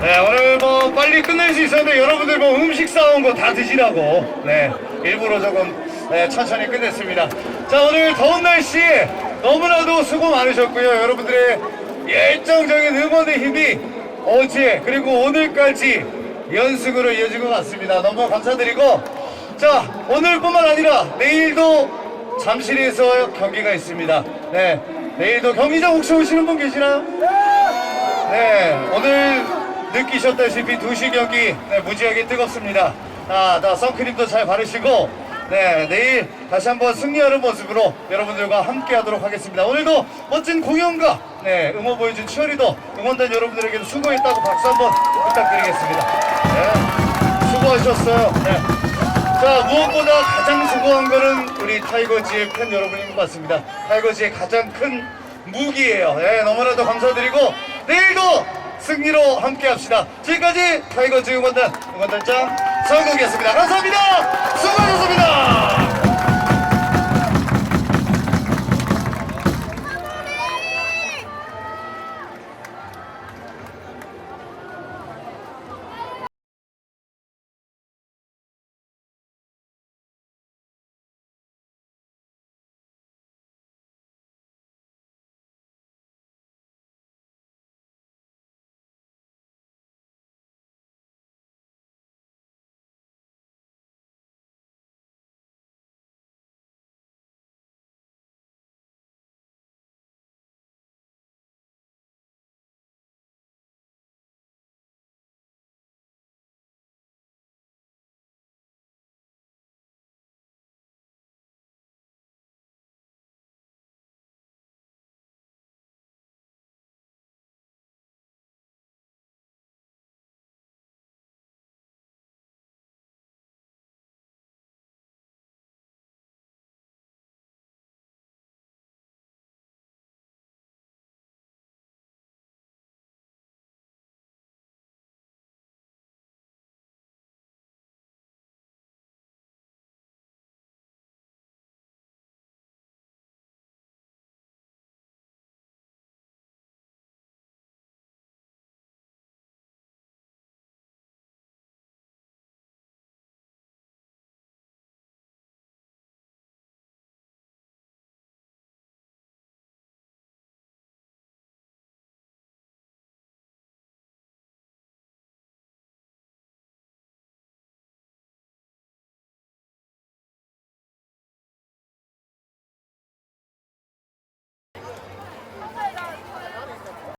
네, 오늘 뭐 빨리 끝낼 수 있었는데 여러분들 뭐 음식 싸온 거 다 드시라고 네, 일부러 조금 네, 천천히 끝냈습니다. 자, 오늘 더운 날씨에 너무나도 수고 많으셨고요. 여러분들의 열정적인 응원의 힘이 어제 그리고 오늘까지 연승으로 이어진 것 같습니다. 너무 감사드리고 자, 오늘뿐만 아니라 내일도 잠실에서 경기가 있습니다. 네, 내일도 경기장 혹시 오시는 분 계시나요? 네, 오늘 느끼셨다시피 2시 경기 네, 무지하게 뜨겁습니다. 아, 다 선크림도 잘 바르시고 네, 내일 다시 한번 승리하는 모습으로 여러분들과 함께 하도록 하겠습니다. 오늘도 멋진 공연과 네, 응원 보여준 치어리더 응원단 여러분들에게도 수고했다고 박수 한번 부탁드리겠습니다. 네, 수고하셨어요. 네. 자, 무엇보다 가장 수고한 거는 우리 타이거즈의 팬 여러분인 것 같습니다. 타이거즈의 가장 큰 무기예요. 네, 너무나도 감사드리고 내일도 승리로 함께 합시다. 지금까지 타이거즈 응원단 응원단장 성국이었습니다. 감사합니다. 수고하셨습니다.